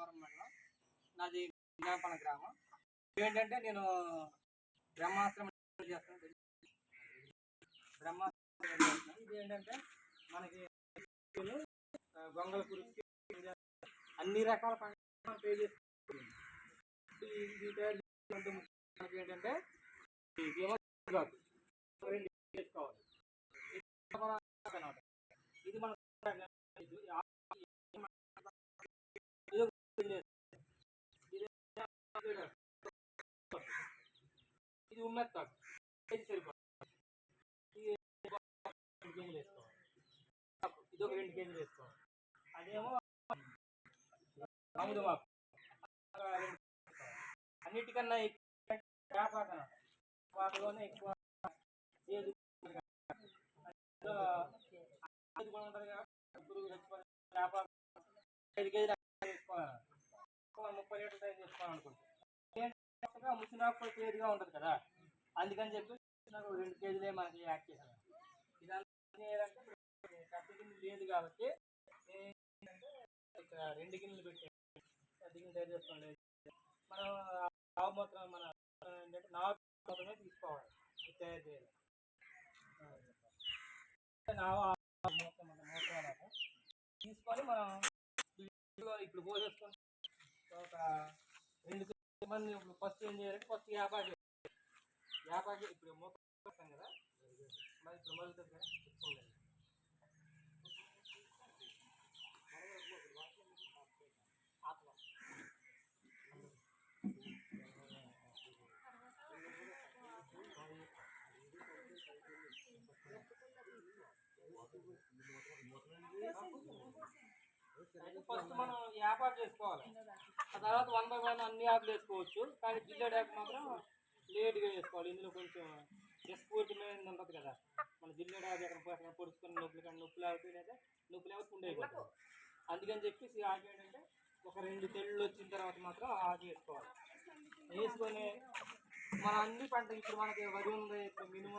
రామవరం మండలం నాది జ్ఞాపన గ్రామం. ఏంటంటే నేను బ్రహ్మాస్త్రం చేస్తాను. బ్రహ్మాస్త్రం చేస్తాను. ఇది ఏంటంటే మనకి గొంగల గొంగళ అన్ని రకాల పంటలు పే చేస్తుంది. తయారు మనకి ఏంటంటే చేసుకోవాలి. ఇది మన అన్నమాట. ఇది మన ఇది ఆ- ఇది ఒక బిజినెస్. ఇది ఇది ఉన్నది ఇది ఇది రెండు కేజీలు వేసుకోవాలి ఇది ఒక రెండు కేజీలు వేసుకోవాలి అదేమో అముదు మాకు. అన్నిటికన్నా ఎక్కువ వాటిలోనే ఎక్కువ ఏది ఐదు కేజీలు వేసుకోవాలి ముప్పై లీటర్ సైజ్ చేసుకోవాలనుకుంటే ముసినాకు క్లియర్గా ఉంటుంది కదా. అందుకని చెప్పి నాకు రెండు కేజీలే మనకి యాడ్ చేశాను ఇదంతా పెద్ద గిన్నె లేదు కాబట్టి ఏంటంటే ఇక్కడ రెండు గిన్నెలు పెట్టాను పెద్ద గిన్నె తయారు చేసుకోండి. మనం ఆవు మాత్రం మన ఏంటంటే నావు తీసుకోవాలి. తయారు చేయాలి. నావు మొత్తం మన తీసుకొని మనం ఇప్పుడు పోసేసుకొని ఒక రెండు మంది ఇప్పుడు ఫస్ట్ ఏం చేయాలంటే ఫస్ట్ యాపాకి యాపాకి ఇప్పుడు మూత్రం వస్తాం కదా మరి ఇప్పుడు మరుగుతుంది కదా చూడండి. ఆత్మ అయితే ఫస్ట్ మనం యాప్ ఆఫ్ చేసుకోవాలి ఆ తర్వాత వన్ బై వన్ అన్ని యాప్లు వేసుకోవచ్చు. కానీ జిల్లెడ్ యాప్ మాత్రం లేట్గా వేసుకోవాలి. ఇందులో కొంచెం డిస్పూర్తిమైన ఉంటుంది కదా. మన జిల్లెడ్ యాప్ ఎక్కడ పొడుచుకొని నొప్పులు కానీ నొప్పులు అవుతాయినైతే నొప్పులు అవుతూ ఉండేవి అందుకని చెప్పేసి ఆగి ఏంటంటే ఒక రెండు తెళ్ళు వచ్చిన తర్వాత మాత్రం ఆగి వేసుకోవాలి. వేసుకొని మన అన్ని పంట ఇప్పుడు మనకి వరి ఉంది మినుము